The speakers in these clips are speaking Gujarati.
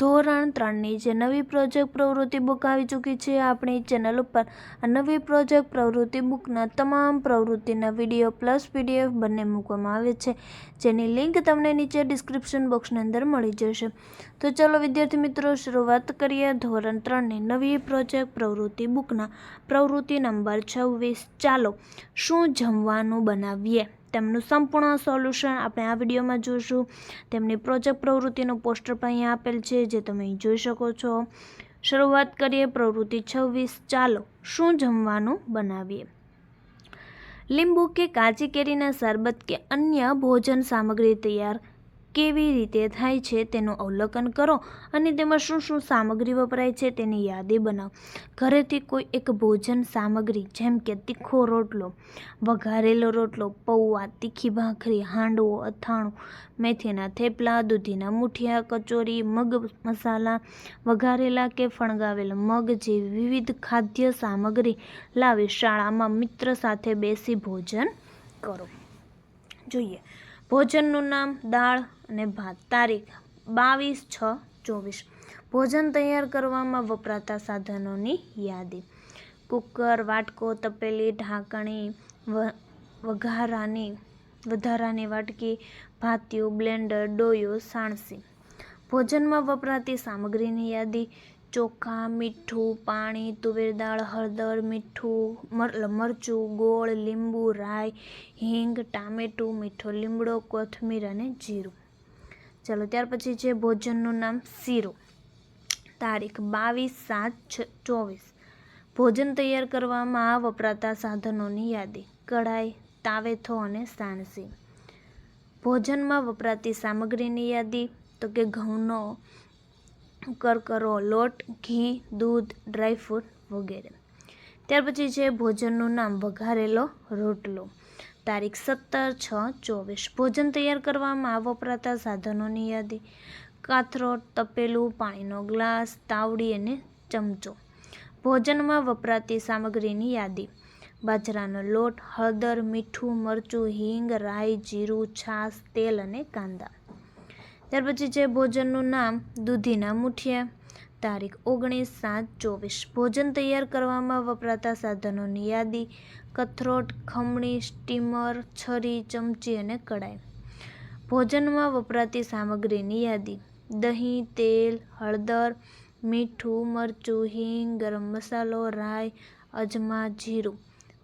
ધોરણ ત્રણની જે નવી પ્રોજેક્ટ પ્રવૃત્તિ બુક આવી ચૂકી છે, આપણી ચેનલ ઉપર આ નવી પ્રોજેક્ટ પ્રવૃત્તિ બુકના તમામ પ્રવૃત્તિના વીડિયો પ્લસ પીડીએફ બંને મૂકવામાં આવે છે. જેની લિંક તમને નીચે ડિસ્ક્રિપ્શન બોક્સની અંદર મળી જશે. તો ચલો, વિદ્યાર્થી મિત્રો, શરૂઆત કરીએ ધોરણ ત્રણની નવી પ્રોજેક્ટ પ્રવૃત્તિ બુકના. પ્રવૃત્તિ નંબર છવ્વીસ. ચાલો, શું જમવાનું બનાવીએ? તેમનું સંપૂર્ણ સોલ્યુશન આપણે આ વિડીયોમાં જોઈશું તેમની પ્રોજેક્ટ પ્રવૃત્તિનું પોસ્ટર પણ અહીંયા આપેલ છે. જે તમે જોઈ શકો છો. શરૂઆત કરીએ પ્રવૃત્તિ છવ્વીસ. ચાલો, શું જમવાનું બનાવીએ? લીંબુ કે કાચી કેરીના શરબત કે અન્ય ભોજન સામગ્રી તૈયાર કેવી રીતે થાય છે તેનું અવલોકન કરો અને તેમાં શું શું સામગ્રી વપરાય છે તેની યાદી બનાવો. ઘરેથી કોઈ એક ભોજન સામગ્રી, જેમ કે તીખો રોટલો, વઘારેલો રોટલો, પૌવા, તીખી ભાખરી, હાંડવો, અથાણું, મેથીના થેપલા, દૂધીના મુઠિયા, કચોરી, મગ મસાલા, વઘારેલા કે ફણગાવેલ મગ જેવી વિવિધ ખાદ્ય સામગ્રી લાવી, શાળામાં મિત્ર સાથે બેસી ભોજન કરો. જોઈએ. ભોજનનું નામ દાળ અને ભાત તારીખ બાવીસ છ ચોવીસ. ભોજન તૈયાર કરવામાં વપરાતા સાધનોની યાદી. કુકર, વાટકો, તપેલી, ઢાંકણી વઘારાની, વધારાની વાટકી, ભાતિયું, બ્લેન્ડર, ડોયો, સાણસી. ભોજનમાં વપરાતી સામગ્રીની યાદી ચોખા, મીઠું, પાણી, તુવેર દાળ, હળદર, મીઠું, મર મરચું, ગોળ, લીંબુ, રાઈ, હિંગ, ટામેટું, મીઠો લીમડો, કોથમીર અને જીરું. ચાલો, ત્યાર પછી છે ભોજનનું નામ શીરો. તારીખ બાવીસ સાત ચોવીસ. ભોજન તૈયાર કરવામાં વપરાતા સાધનોની યાદી. કઢાઈ, તાવેથો અને સાણસી. ભોજનમાં વપરાતી સામગ્રીની યાદી, તો કે ઘઉંનો કરકરો લોટ, ઘી, દૂધ, ડ્રાયફ્રૂટ વગેરે. ત્યાર પછી છે ભોજનનું નામ વઘારેલો રોટલો. તારીખ સત્તર છ ચોવીસ. ભોજન તૈયાર કરવામાં વપરાતા સાધનોની યાદી. કાથરોટ તપેલું, પાણીનો ગ્લાસ, તાવડી અને ચમચો. ભોજનમાં વપરાતી સામગ્રીની યાદી. બાજરાનો લોટ, હળદર, મીઠું, મરચું, હિંગ, રાઈ, જીરું, છાશ, તેલ અને કાંદા. ત્યાર પછી છે ભોજનનું નામ, દૂધીના મુઠિયા. તારીખ ઓગણીસ સાત ચોવીસ. ભોજન તૈયાર કરવામાં વપરાતા સાધનોની યાદી, કથરોટ, ખમણી, સ્ટીમર, છરી, ચમચી અને કડાઈ ભોજનમાં વપરાતી સામગ્રીની યાદી. દહીં, તેલ, હળદર, મીઠું, મરચું, હિંગ, ગરમ મસાલો, રાઈ, અજમા, જીરું,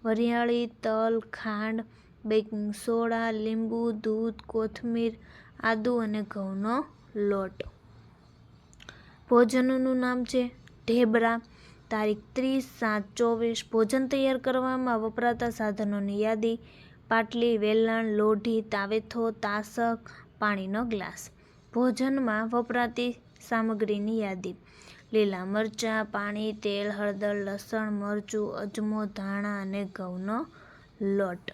વરિયાળી, તલ, ખાંડ, બેકિંગ સોડા, લીંબુ, દૂધ, કોથમીર, આદુ અને ઘઉંનો લોટ. ભોજનનું નામ છે ઢેબરા. તારીખ ત્રીસ સાત ચોવીસ ભોજન તૈયાર કરવામાં વપરાતા સાધનોની યાદી, પાટલી, વેલણ, લોઢી, તાવેથો, તાસક, પાણીનો ગ્લાસ. ભોજનમાં વપરાતી સામગ્રીની યાદી. લીલા મરચાં, પાણી, તેલ, હળદર, લસણ, મરચું, અજમો, ધાણા અને ઘઉંનો લોટ.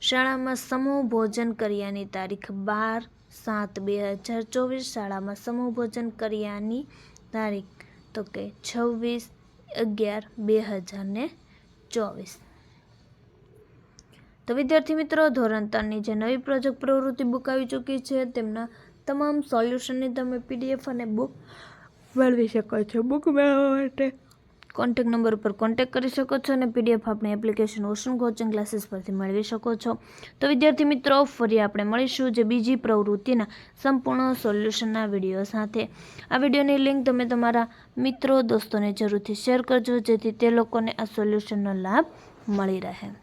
શાળામાં સમૂહ ભોજન કર્યાની તારીખ બાર સાત, બે હજાર ચોવીસ શાળામાં સમૂહ ભોજન કર્યાની તારીખ તો કે છવ્વીસ અગિયાર, બે હજાર ને ચોવીસ. તો વિદ્યાર્થી મિત્રો, ધોરણ ત્રણની જે નવી પ્રોજેક્ટ પ્રવૃત્તિ બુક આવી ચૂકી છે, તેમના તમામ સોલ્યુશનની તમે પીડીએફ અને બુક મેળવી શકો છો બુક મેળવવા માટે. કોન્ટેક નંબર ઉપર કોન્ટેક કરી શકો છો અને પીડીએફ આપણે એપ્લિકેશન ઓશન કોચિંગ ક્લાસીસ પરથી મેળવી શકો છો. તો વિદ્યાર્થી મિત્રો, ફરી આપણે મળીશું જે બીજી પ્રવૃત્તિના સંપૂર્ણ સોલ્યુશનના વીડિયો સાથે. આ વિડીયોની લિંક તમે તમારા મિત્રો, દોસ્તોને જરૂરથી શેર કરજો, જેથી તે લોકોને આ સોલ્યુશનનો લાભ મળી રહે.